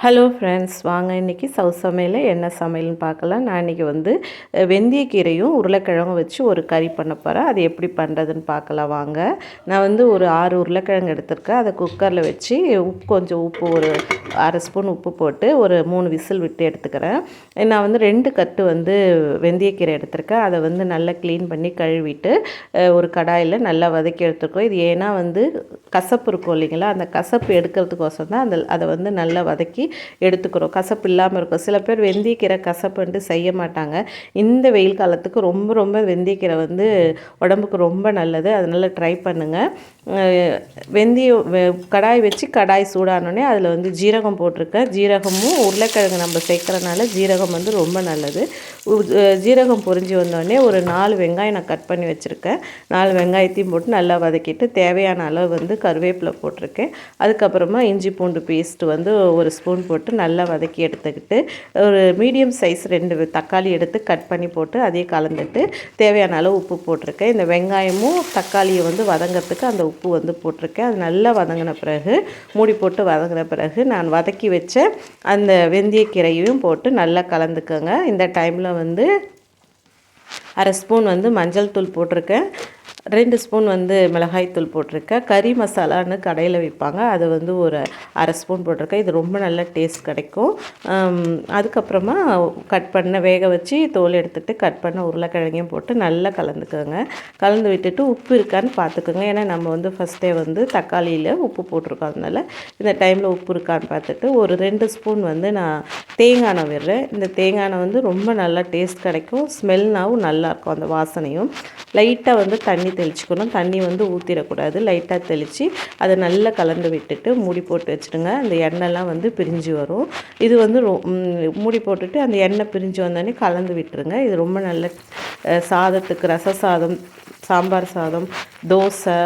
Hello friends வாங்க இன்றைக்கி சவு சமையலில் என்ன சமையல்னு பார்க்கலாம். நான் இன்றைக்கி வந்து அஹ், வெந்தயக்கீரையும் உருளைக்கிழங்கும் வச்சு ஒரு கறி பண்ண போகிறேன் அது எப்படி பண்ணுறதுன்னு பார்க்கலாம் வாங்க. நான் வந்து ஒரு ஆறு உருளைக்கிழங்கு எடுத்திருக்கேன். அதை குக்கரில் வச்சு உப்பு கொஞ்சம் உப்பு ஒரு அரை ஸ்பூன் உப்பு போட்டு ஒரு மூணு விசில் விட்டு எடுத்துக்கிறேன். நான் வந்து ரெண்டு கட்டு வந்து வெந்தயக்கீரை எடுத்திருக்கேன். அதை வந்து நல்லா க்ளீன் பண்ணி கழுவிட்டு ஒரு கடாயில் நல்லா வதக்கி எடுத்துருக்கோம். இது ஏன்னா வந்து கசப்பு இருக்கும் இல்லைங்களா? அந்த கசப்பு எடுக்கிறதுக்கோசம் தான் அந்த அதை வந்து நல்லா வதக்கி எடுத்துக்கிறோம். கசப்பு இல்லாமல் இருக்கும். சில பேர் வெந்தயக்கீரை கசப்புன்ட்டு செய்ய மாட்டாங்க. இந்த வெயில் காலத்துக்கு ரொம்ப ரொம்ப வெந்தயக்கீரை வந்து உடம்புக்கு ரொம்ப நல்லது. அதனால் ட்ரை பண்ணுங்கள் வெந்தயம் வெ- கடாய் வச்சு கடாய் சூடானோடனே அதில் வந்து ஜீரகம் போட்டிருக்கேன். ஜீரகமும் உருளைக்கிழங்கு நம்ம சேர்க்குறனால ஜீரகம் வந்து ரொம்ப நல்லது. ஜீரகம் பொரிஞ்சு வந்தோடனே ஒரு நாலு வெங்காயம் நான் கட் பண்ணி வச்சுருக்கேன். நாலு வெங்காயத்தையும் போட்டு நல்லா வதக்கிட்டு தேவையான அளவு வந்து கருவேப்பிலை போட்டிருக்கேன். அதுக்கப்புறமா இஞ்சி பூண்டு பேஸ்ட் வந்து ஒரு ஸ்பூன் போட்டு நல்லா வதக்கி எடுத்துக்கிட்டு ஒரு மீடியம் சைஸ் ரெண்டு தக்காளி எடுத்து கட் பண்ணி போட்டு அதையே கலந்துட்டு தேவையான அளவு உப்பு போட்டிருக்கேன். இந்த வெங்காயமும் தக்காளியை வந்து வதங்கிறதுக்கு அந்த உப்பு வந்து போட்டிருக்கேன். அது நல்லா வதங்கின பிறகு மூடி போட்டு வதங்கின பிறகு நான் வதக்கி வச்ச அந்த வெந்தயக்கீரையும் போட்டு நல்லா கலந்துக்கோங்க. இந்த டைமில் வந்து அரை ஸ்பூன் வந்து மஞ்சள் தூள் போட்டிருக்கேன். ரெண்டு ஸ்பூன் வந்து மிளகாய்த்தூள் போட்டிருக்கேன் கறி மசாலான்னு கடையில் விற்பாங்க அது வந்து ஒரு அரை ஸ்பூன் போட்டிருக்கேன் இது ரொம்ப நல்ல டேஸ்ட் கிடைக்கும். அதுக்கப்புறமா கட் பண்ண வேக வச்சு தோல் எடுத்துகிட்டு கட் பண்ண உருளைக்கிழங்கையும் போட்டு நல்லா கலந்துக்கோங்க. கலந்து விட்டுட்டு உப்பு இருக்கான்னு பார்த்துக்கோங்க. ஏன்னா நம்ம வந்து ஃபஸ்ட்டே வந்து தக்காளியில் உப்பு போட்டிருக்கோம். அதனால் இந்த டைமில் உப்பு இருக்கான்னு பார்த்துட்டு ஒரு ரெண்டு ஸ்பூன் வந்து நான் தேங்காய் எண்ணெய் விடுறேன். இந்த தேங்காய் எண்ணெய் வந்து ரொம்ப நல்லா டேஸ்ட் கிடைக்கும். ஸ்மெல்னாவும் நல்லாயிருக்கும் அந்த வாசனையும். லைட்டாக வந்து தண்ணி தெளிச்சுக்கணும். தண்ணி வந்து ஊற்றிடக்கூடாது லைட்டாக தெளித்து அதை நல்லா கலந்து விட்டுட்டு மூடி போட்டு வச்சுடுங்க. அந்த எண்ணெய்லாம் வந்து பிரிஞ்சு வரும். இது வந்து மூடி போட்டுட்டு அந்த எண்ணெய் பிரிஞ்சு வந்தோடனே கலந்து விட்டுருங்க. இது ரொம்ப நல்ல சாதத்துக்கு ரச சாதம் சாம்பார் சாதம் தோசை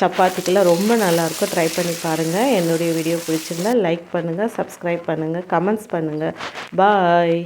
சப்பாத்திக்கெல்லாம் ரொம்ப நல்லாயிருக்கும். ட்ரை பண்ணி பாருங்கள் என்னுடைய வீடியோ பிடிச்சிருந்தா லைக் பண்ணுங்கள் சப்ஸ்கிரைப் பண்ணுங்கள் கமெண்ட்ஸ் பண்ணுங்கள் பாய்